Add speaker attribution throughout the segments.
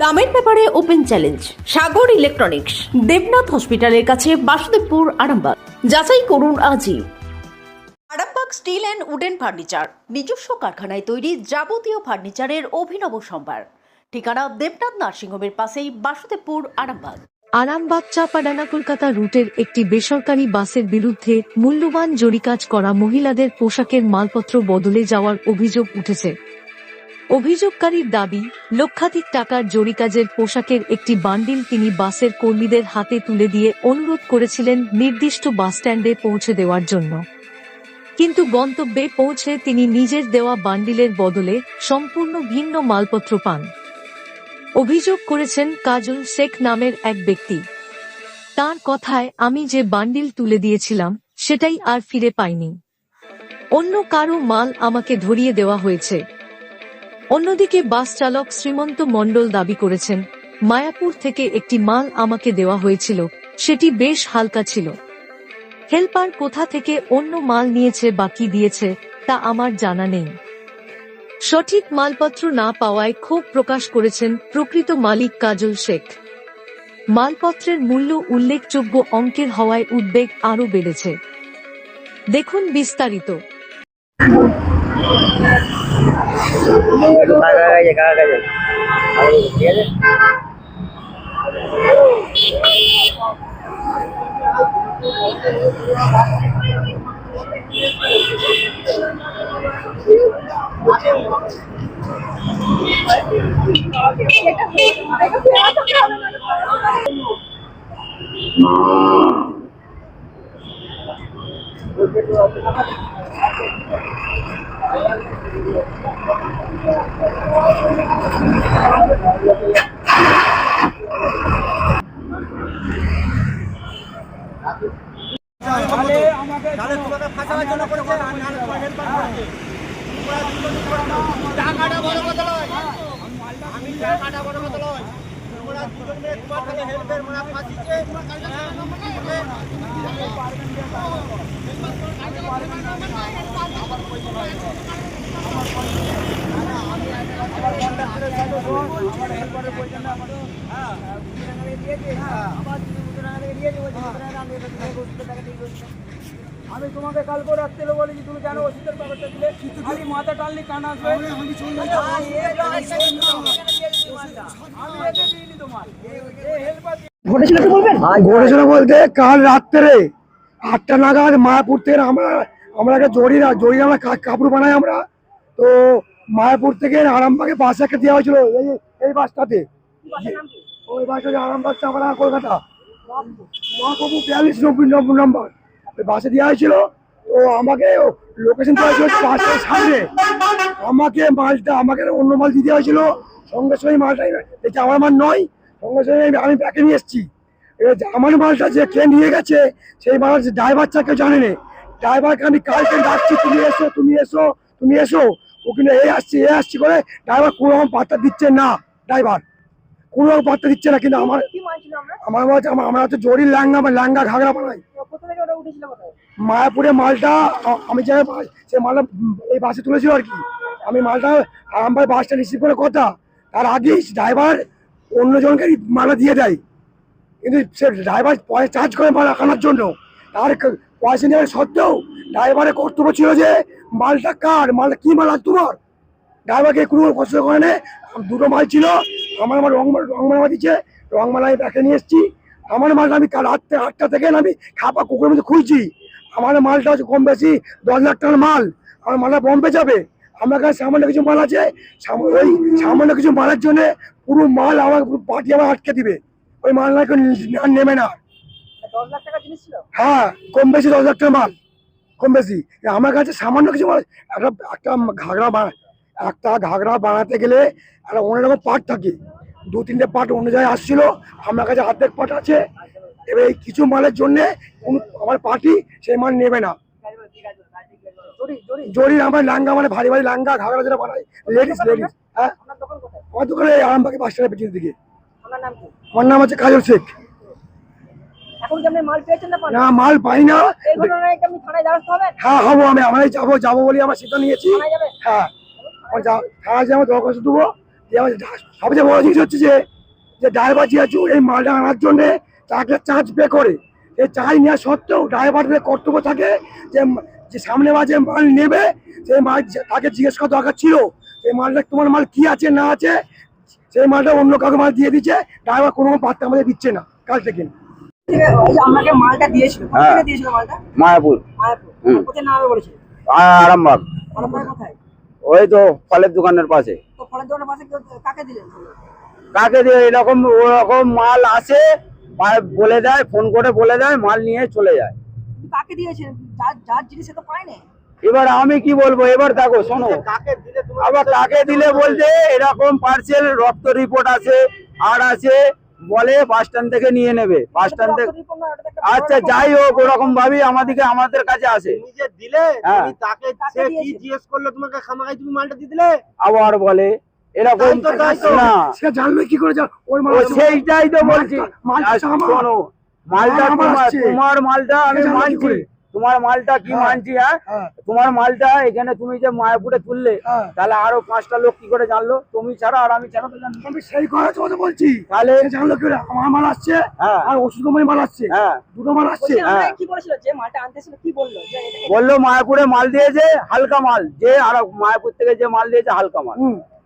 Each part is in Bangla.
Speaker 1: দামের ব্যাপারে open challenge, Sagar electronics, Debnath hospital কাছে বাসুদেবপুর, আরামবাগ। যাচাই করুন আজই। Arambagh steel and wooden furniture, নিজস্ব কারখানায় তৈরি যাবতীয় ফার্নিচারের অভিনব সম্ভার। ঠিকানা দেবনাথ নার্সিংহোমের পাশেই বাসুদেবপুর, আরামবাগ।
Speaker 2: আরামবাগ চাপাডানা কলকাতা রুটের একটি বেসরকারি বাসের বিরুদ্ধে মূল্যবান জরিকাজ করা মহিলাদের পোশাকের মালপত্র বদলে যাওয়ার অভিযোগ উঠেছে। অভিযোগকারীর দাবি, লক্ষাধিক টাকার জরিকাজের পোশাকের একটি বান্ডিল তিনি বাসের কর্মীদের হাতে তুলে দিয়ে অনুরোধ করেছিলেন নির্দিষ্ট বাসস্ট্যান্ডে পৌঁছে দেওয়ার জন্য। কিন্তু গন্তব্যে পৌঁছে তিনি নিজের দেওয়া বান্ডিলের বদলে সম্পূর্ণ ভিন্ন মালপত্র পান। অভিযোগ করেছেন কাজল শেখ নামের এক ব্যক্তি। তার কথায়, আমি যে বান্ডিল তুলে দিয়েছিলাম, সেটাই আর ফিরে পাইনি। অন্য কারও মাল আমাকে ধরিয়ে দেওয়া হয়েছে। অন্যদিকে বাস চালক শ্রীমন্ত মণ্ডল দাবি করেছেন, মায়াপুর থেকে একটি মাল আমাকে দেওয়া হয়েছিল, সেটি বেশ হালকা ছিল। হেল্পার কোথা থেকে অন্য মাল নিয়েছে বা কি দিয়েছে, তা আমার জানা নেই। সঠিক মালপত্র না পাওয়ায় ক্ষোভ প্রকাশ করেছেন প্রকৃত মালিক কাজল শেখ। মালপত্রের মূল্য উল্লেখযোগ্য অঙ্কের হওয়ায় উদ্বেগ আরও বেড়েছে। দেখুন বিস্তারিত।
Speaker 3: কাকা গেছে কাকা গেছে ঠিক আছে
Speaker 4: টাকাটা বড় কথা নয় আমি টাকাটা বড় কথা নয়। তোমরা দুজন মিলে তোমার কাছে হেল্পের মানে ফাঁসিছে। আমি তোমাকে কাল করে রাখতে বলেছি তুমি কেন ওষুধের ব্যাপারটা দিলে? খালি মাথা টানলি কান আসবে। আমি
Speaker 5: আর ঘটেছিল বলতে কাল রাত্রে আটটা নাগাদ মায়াপুর থেকে আমরা আমরা একটা জড়ি না জড়ি আমরা কাপড় বানাই আমরা। তো মায়াপুর থেকে আরামবাগে বাস একটা দেওয়া হয়েছিল এই এই বাসটাতে। ওই বাসটা আরামবাগ চাপাড়া কলকাতা। মহাপ্রভু বিয়াল্লিশ নব্বই নব্বই নম্বর। ওই বাসে দেওয়া হয়েছিল। তো আমাকে লোকেশন দেওয়া হয়েছিল বাসের সামনে। আমাকে মালটা আমাকে অন্য মাল দিয়ে দেওয়া হয়েছিল। সঙ্গে সঙ্গে মালটা এটা আমার মাল নয় সঙ্গে সঙ্গে আমি- ব্যাকে নিয়ে এসেছি। আমার মালটা যে কে নিয়ে গেছে সেই মাল ড্রাইভারটা কেউ জানে না। ড্রাইভারকে আমি কালকে ডাকছি তুমি এসো তুমি এসো তুমি এসো। ও কিন্তু এ আসছি এ আসছি করে ড্রাইভার কোনো রকম পাত্তা দিচ্ছে না ড্রাইভার কোনো রকম পাত্তা দিচ্ছে না কিন্তু আমার আমার? হচ্ছে আমার- আমরা হচ্ছে জরির ল্যাঙ্গা বা ল্যাঙ্গা ঘাগড়া বানাই মায়াপুরে মালটা আমি যে সে মালটা এই বাসে তুলেছিল আর কি। আমি মালটা আমার বাসটা রিসিভ করে কথা। তার আগেই ড্রাইভার অন্যজনকে মালটা দিয়ে দেয়। কিন্তু সে ড্রাইভার পয়সা চার্জ করে মাল আনার জন্য। তার পয়সা নেওয়ার সত্ত্বেও ড্রাইভারের কর্তব্য ছিল যে, মালটা কার? মালটা কি মাল? আর তোমার? ড্রাইভারকে কোনো কষ্ট করে নে। দুটো মাল ছিল। আমার আমার রং রং মালা দিচ্ছে। রং মালা আমি ব্যাকে নিয়ে এসেছি। আমার মালটা আমি কাল রাত্রে আটটা থেকে আমি খাপা কুকুরের মধ্যে খুঁজছি। আমার মালটা হচ্ছে কম বেশি দশ লাখ টাকার মাল। আমার মালটা বম্বে যাবে। আমার কাছে সামান্য কিছু মাল আছে। ওই সামান্য কিছু মালের জন্য পুরো মাল আমার পার্টি আমার আটকে দিবে। ওই মাল না কেউ নে- নেবে না। হ্যাঁ কম বেশি দশ লাখ টাকার মাল। কম বেশি। আমার কাছে সামান্য কিছু মাল একটা একটা ঘাগড়া একটা ঘাগড়া বানাতে গেলে একটা অনেক রকম পার্ট থাকে। দু তিনটে পার্ট অন্য জায়গায় আসছিল। আমার কাছে অর্ধেক পার্ট আছে। এবার এই কিছু মালের জন্যে কোনো আমার পার্টি সেই মাল নেবে না। জরির আমার লাঙ্গা মানে ভারী ভারী লাঙ্গা ঘাগড়া যেটা বানাই লেডিস লেডিস। হ্যাঁ? আমার দোকানে আরামবাগে বাস স্ট্যান্ডের পেছনের দিকে। আমার নাম হচ্ছে কাজল শেখ।
Speaker 6: না
Speaker 5: মাল পাই না। হ্যাঁ হব আমি। আমরাই যাব যাব বলে আমার সিদ্ধান্ত নিয়েছি। হ্যাঁ। থানা যে আমার দরখাস্ত দেবো যে আমার সবচেয়ে বড় জিনিস হচ্ছে যে যে ড্রাইভার যে আছে এই মালটা আনার জন্য তাকে চার্জ পে করে। এই চার্জ নেওয়া সত্ত্বেও কর্তব্য থাকে যে যে সামনে মাঝে মাল নেবে সেই মাল তাকে জিজ্ঞেস করা দরকার ছিল। সেই মালটা তোমার মাল কি আছে না আছে সেই মালটা অন্য কাউকে মাল দিয়ে দিচ্ছে ড্রাইভার কোনো পাত্তা আমাদের দিচ্ছে না কাল থেকে।
Speaker 6: মালটা দিয়েছিল
Speaker 3: হ্যাঁ।
Speaker 6: থেকে দিয়েছিল মালটা?
Speaker 3: মায়াপুর।
Speaker 6: মায়াপুর। কোথায় নামে বলেছিল
Speaker 3: আরামবাগ।
Speaker 6: কোথায়?
Speaker 3: ওই তো ফলের দোকানের পাশে।
Speaker 6: ফলের দোকানের পাশে কাকে দিলেন?
Speaker 3: কাকে দিয়ে এরকম ওরকম মাল আসে বলে দেয় ফোন করে বলে দেয় মাল নিয়ে চলে যায়।
Speaker 6: কাকে দিয়েছেন যার যার জিনিস সে তো পায়নি।
Speaker 3: এবার আমি কি বলব? এবার দেখো শোনো।
Speaker 4: দিলে তুমি
Speaker 3: আবার কাকে দিলে বলতে এরকম পার্সেল রক্ত রিপোর্ট আছে আর আছে বলে বাস স্ট্যান্ড থেকে নিয়ে নেবে। বাস স্ট্যান্ড থেকে আচ্ছা যাই হোক ওরকম ভাবেই আমাদেরকে আমাদের কাছে আসে।
Speaker 4: তুমি দিলে
Speaker 3: হ্যাঁ।
Speaker 4: তাকে সে কি জিজ্ঞেস করল তোমাকে তুমি মালটা দিয়ে দিলে?
Speaker 3: আবার বলে এরকম না।
Speaker 5: জানবে কি করে।
Speaker 3: সেইটাই তো বলছি।
Speaker 5: মালটা-।
Speaker 3: শোনো তোমার মালটা আমি মানছি।
Speaker 5: করে?
Speaker 3: তোমার মালটা কি
Speaker 5: হ্যাঁ।
Speaker 3: মানছি হ্যাঁ?
Speaker 5: হ্যাঁ।
Speaker 3: তোমার মালটা এখানে তুমি যে মায়াপুরে তুললে
Speaker 5: হ্যাঁ।
Speaker 3: তাহলে আরও পাঁচটা লোক কি করে জানলো? তুমি ছাড়া আর আমি ছাড়া তো জানব?
Speaker 5: আমি সেই কথা তোমাকে বলছি।
Speaker 3: তাহলে
Speaker 5: জানলো কি আমার মাল আসছে। আর ওষুধ কোম্পানি মাল আসছে।
Speaker 3: হ্যাঁ।
Speaker 5: দুটো মাল আসছে।
Speaker 3: হ্যাঁ।
Speaker 6: কি বলেছিল? যে মালটা আনতে এসেছিল কি বলল?
Speaker 3: বলল মায়াপুরে মাল দিয়েছে হালকা মাল। যে আর মায়াপুর থেকে যে মাল দিয়েছে হালকা মাল।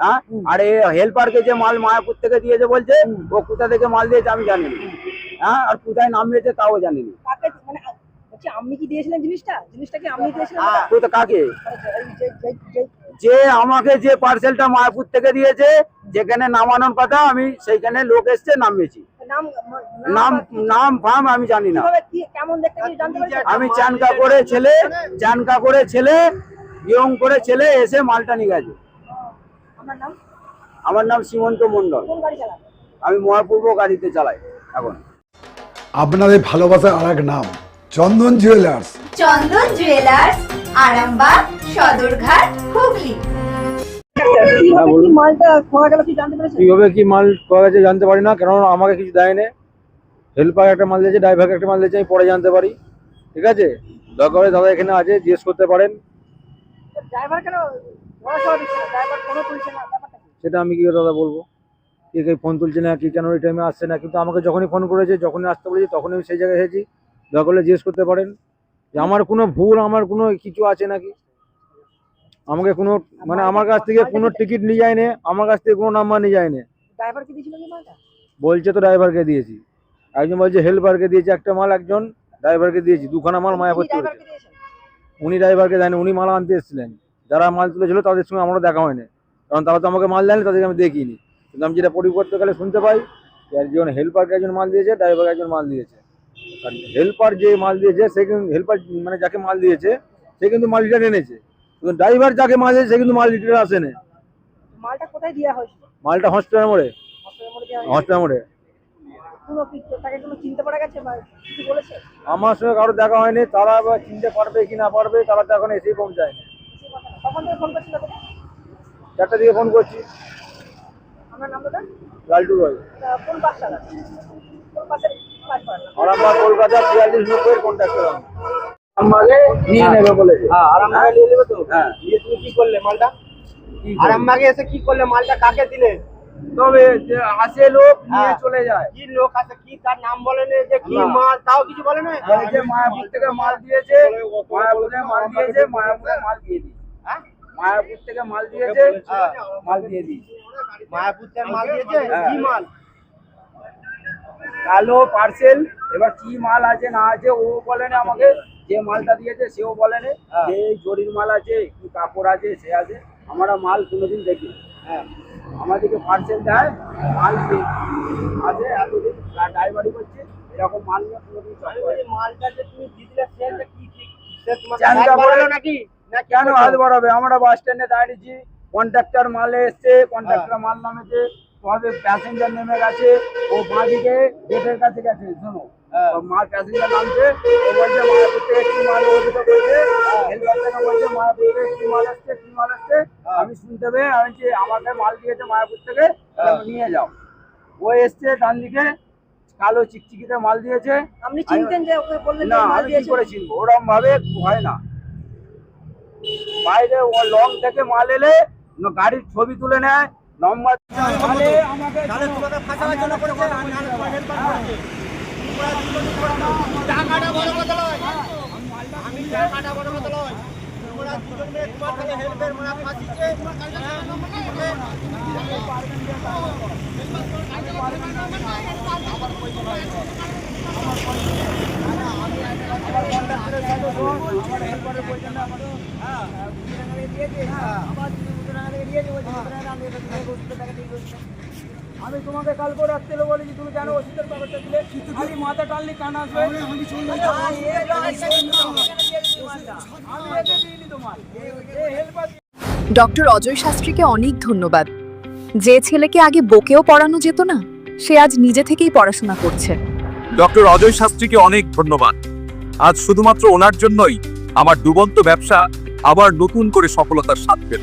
Speaker 3: হ্যাঁ? আর এই হেল্পারকে যে মাল মায়াপুর থেকে দিয়েছে বলছে ও কোথা থেকে মাল দিয়েছে আমি জানি না হ্যাঁ? আর কোথায় নামিয়েছে তাও জানি না
Speaker 6: কাকে মানে বলছি আপনি কি দিয়েছিলেন জিনিসটা? জিনিসটা কি আপনি দিয়েছিলেন
Speaker 4: হ্যাঁ।
Speaker 3: তো কাকে?
Speaker 6: যে-
Speaker 3: আমাকে যে পার্সেলটা মায়াপুর থেকে দিয়েছে যেখানে নামানোর কথা আমি সেইখানে লোক এসছে নামিয়েছি।
Speaker 6: নাম
Speaker 3: নাম নাম ফাম আমি জানি না।
Speaker 6: কীভাবে কি কেমন দেখতে কি জানতে পেরেছেন
Speaker 3: আমি চানকা করে ছেলে চানকা করে ছেলে ইয়ং করে ছেলে এসে মালটা নিয়ে গেছে। আমার নাম? সীমন্ত মন্ডল আমি মহাপূর্ব গাড়িতে চালাই এখন।
Speaker 7: আপনাদের ভালোবাসার আর এক নাম। Chandan jewellers
Speaker 8: Chandan jewellers Arambagh Sadarghat Hooghly.
Speaker 6: কীভাবে কি মালটা খোয়া গেল কি জানতে পেরেছেন?
Speaker 9: কীভাবে কি মাল গেছে জানতে পারি না কেননা আমাকে কিছু দেয়নি। হেল্পার একটা মাল দিয়েছে ড্রাইভারকে একটা মাল দিয়েছে আমি পরে জানতে পারি। ঠিক আছে? দরকার হলে দাদা এখানে আছে জিজ্ঞেস করতে পারেন। সেটা আমি কি করে দাদা বলব? কে কে ফোন তুলছে না কি কেন ওই টাইমে আসছে না? কিন্তু আমাকে যখনই ফোন করেছে যখনই আসতে বলেছি তখনই আমি সেই জায়গায় এসেছি। দরকার হলে জিজ্ঞেস করতে পারেন যে আমার কোনো ভুল আমার কোনো কিছু আছে নাকি? আমাকে কোনো মানে আমার কাছ থেকে কোনো টিকিট নিয়ে যায়নি আমার কাছ থেকে কোনো নাম্বার নিয়ে যায়নি। বলছে তো ড্রাইভারকে দিয়েছি। একজন বলছে হেল্পারকে দিয়েছি একটা মাল একজন ড্রাইভারকে দিয়েছি দুখানা মাল মায়াপুর করেছে উনি ড্রাইভারকে দেয়নি উনি মাল আনতে এসেছিলেন। যারা মাল তুলেছিল তাদের সঙ্গে আমারও দেখা হয়নি কারণ তারা তো আমাকে মাল দেয়নি তাদেরকে আমি দেখিনি। কিন্তু আমি যেটা পরিবর্তকালে শুনতে পাই যে একজন হেল্পারকে একজন মাল দিয়েছে ড্রাইভারকে একজন মাল দিয়েছে। আর হেল্পার যে মাল দিয়েছে সে কিন্তু হেল্পার মানে যাকে মাল দিয়েছে সে কিন্তু মাল রিটার্ন এনেছে ড্রাইভার যাকে মাল দিয়েছে সে কিন্তু মাল রিটার্ন আসেনি।
Speaker 6: মালটা কোথায় দেওয়া হয়েছিল
Speaker 9: মালটা হসপিটালের মোড়ে
Speaker 6: হসপিটালের
Speaker 9: মোড়ে আমার সঙ্গে কারও দেখা হয়নি তারা চিনতে পারবে কি না পারবে তারা তো এখন এসেই পৌঁছায়নি। চারটা দিকে ফোন করছি। লালটু রয়।
Speaker 6: কোন বাস কোন বাসের
Speaker 9: কলকাতা বিয়াল্লিশ নব্বই কন্ট্যাক্ট নিয়ে নেবে
Speaker 4: হ্যাঁ আরামবাগে নিয়ে নেবে তো?
Speaker 9: হ্যাঁ।
Speaker 4: দিয়ে তুমি কি করলে মালটা? আরামবাগে এসে কি করলে? মালটা কাকে দিলে?
Speaker 3: তবে আসে লোক নিয়ে
Speaker 4: হ্যাঁ।
Speaker 3: চলে যায়।
Speaker 4: কি লোক আছে কি তার নাম বলে নে? যে কি মাল? তাও কিছু বলে না?
Speaker 3: বলেছে মায়াপুর থেকে মাল দিয়েছে মায়াপুরে মাল দিয়েছে মায়াপুরে মাল দিয়ে দিই
Speaker 4: হ্যাঁ?
Speaker 3: মায়াপুর থেকে মাল দিয়েছে। মাল দিয়ে দিই
Speaker 4: মায়াপুর থেকে মাল দিয়েছে। কি মাল?
Speaker 3: কালো পার্সেল এবার কি মাল আছে না আছে ও বলে না আমাকে যে মালটা দিয়েছে সেও বলে না
Speaker 4: হ্যাঁ।
Speaker 3: যে জরির মাল আছে কি কাপড় আছে সে আছে আমরা মাল কোনোদিন দেখি হ্যাঁ। আমাদেরকে পার্সেল দেয় মাল আছে এতদিন ড্রাইভারি করছে এরকম মাল নিয়ে কোনোদিন
Speaker 4: মালটা যে তুমি দিয়ে দিলে কি কি সে তোমাকে
Speaker 3: জানতে
Speaker 4: হাত বাড়ালো
Speaker 3: পারে-
Speaker 4: নাকি? না
Speaker 3: কেন? হাত বাড়াবে? আমরা বাস স্ট্যান্ডে দাঁড়িয়েছি কন্ট্রাক্টর মালে এসছে কন্ট্রাক্টর মাল নামেছে তোমাদের প্যাসেঞ্জার নেমে গেছে ও বাঁদিকে গেটের কাছে গেছে শোনো।
Speaker 4: হ্যাঁ।
Speaker 3: মাল প্যাসেঞ্জার নামছে ও বলছে মায়াপুর থেকে কি মাল ওদিকে বলছে হেলপার থেকে বলছে মায়াপুর থেকে কি মাল আসছে কি মাল আসছে আমি শুনতে পেয়ে আমি যে আমাকে মাল দিয়েছে মায়াপুর থেকে
Speaker 4: হ্যাঁ।
Speaker 3: নিয়ে যাও। ও এসছে ডান দিকে কালো চিকচিকিতে মাল দিয়েছে।
Speaker 6: আপনি চিনতেন যে ওকে বললেন
Speaker 3: না আমি কি
Speaker 6: দিয়েছে
Speaker 3: করে চিনবো ওরকম ভাবে হয় না। বাইরে ও লং থেকে মাল এলে গাড়ির ছবি তুলে নেয় নম্বর তাহলে আমাকে
Speaker 4: তাহলে তোমাকে ফাঁসাবার জন্য করেছে? আর আমি
Speaker 3: আমি তোমাকে কালকে রাত্রে বলেছি তুমি কেন ওষুধের ব্যাপারটা দিলে? খালি মাথা টানলি কান আসবে। আমি তোমার
Speaker 10: ডক্টর অজয় শাস্ত্রীকে অনেক ধন্যবাদ। যে ছেলেকে আগে বকেও পড়ানো যেত না সে আজ নিজে থেকেই পড়াশোনা করছে।
Speaker 11: ডক্টর অজয় শাস্ত্রীকে অনেক ধন্যবাদ। আজ শুধুমাত্র ওনার জন্যই আমার ডুবন্ত ব্যবসা আবার নতুন করে সফলতার স্বাদ পেল।